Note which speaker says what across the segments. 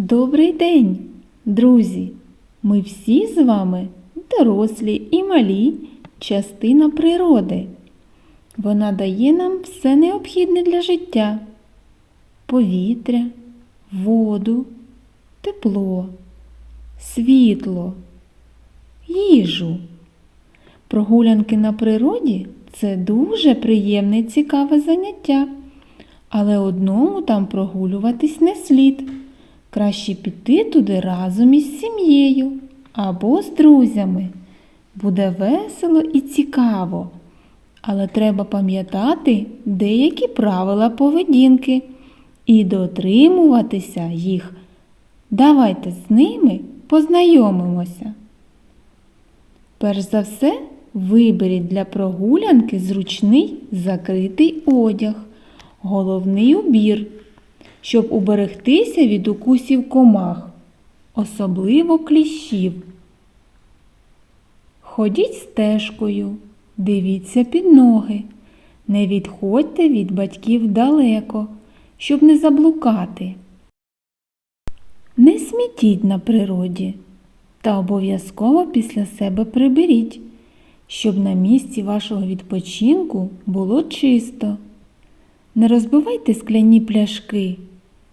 Speaker 1: Добрий день, друзі! Ми всі з вами дорослі і малі частина природи. Вона дає нам все необхідне для життя: повітря, воду, тепло, світло, їжу. Прогулянки на природі це дуже приємне і цікаве заняття. Але одному там прогулюватись не слід. Краще піти туди разом із сім'єю або з друзями. Буде весело і цікаво. Але треба пам'ятати деякі правила поведінки і дотримуватися їх. Давайте з ними познайомимося. Перш за все, виберіть для прогулянки зручний закритий одяг, головний убір, щоб уберегтися від укусів комах, особливо кліщів. Ходіть стежкою, дивіться під ноги, не відходьте від батьків далеко, щоб не заблукати. Не смітіть на природі та обов'язково після себе приберіть, щоб на місці вашого відпочинку було чисто. Не розбивайте скляні пляшки,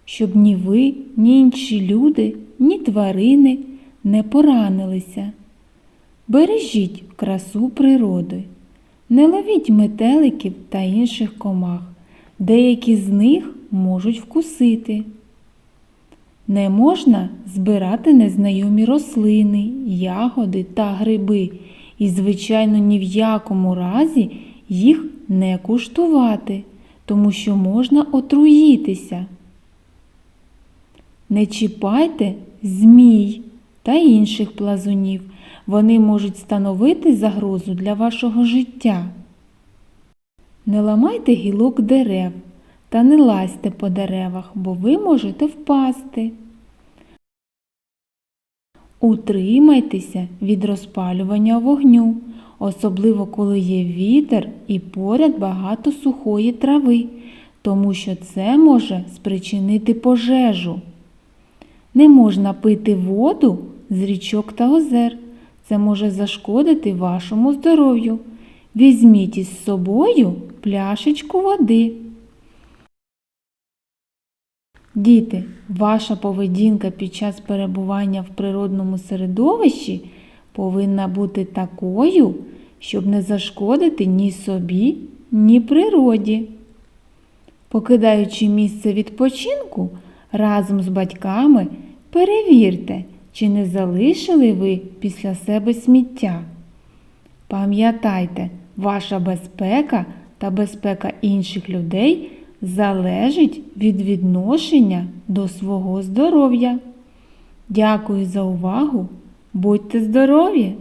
Speaker 1: щоб ні ви, ні інші люди, ні тварини не поранилися. Бережіть красу природи, не ловіть метеликів та інших комах, деякі з них можуть вкусити. Не можна збирати незнайомі рослини, ягоди та гриби і, звичайно, ні в якому разі їх не куштувати, тому що можна отруїтися. Не чіпайте змій та інших плазунів. Вони можуть становити загрозу для вашого життя. Не ламайте гілок дерев та не лазьте по деревах, бо ви можете впасти. Утримайтеся від розпалювання вогню, особливо коли є вітер і поряд багато сухої трави, тому що це може спричинити пожежу. Не можна пити воду з річок та озер. Це може зашкодити вашому здоров'ю. Візьміть із собою пляшечку води. Діти, ваша поведінка під час перебування в природному середовищі повинна бути такою, щоб не зашкодити ні собі, ні природі. Покидаючи місце відпочинку, разом з батьками перевірте, чи не залишили ви після себе сміття. Пам'ятайте, ваша безпека та безпека інших людей залежить від відношення до свого здоров'я. Дякую за увагу! Будьте здорові!